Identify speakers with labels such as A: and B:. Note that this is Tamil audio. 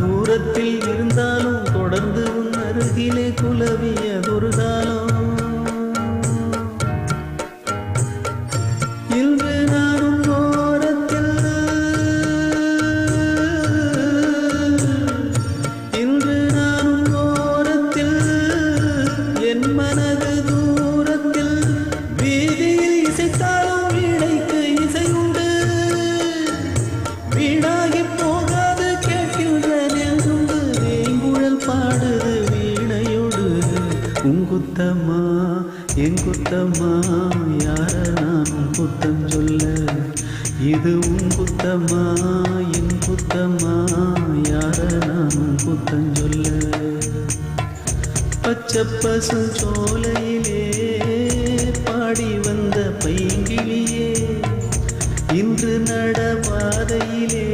A: தூரத்தில் இருந்தாலும் தொடர்ந்து உன் அருகிலே குலவியதொரு காலம். உங்குத்தம்மா எங்குத்தம்மா யார நான் உங்குத்தம் சொல்ல? இது உங்குத்தம்மா என் குத்தம்மா யார நான் உங்குத்தம் சொல்ல? பச்சை பசு சோலையிலே பாடி வந்த பைங்கிலியே இன்று நடபாதையிலே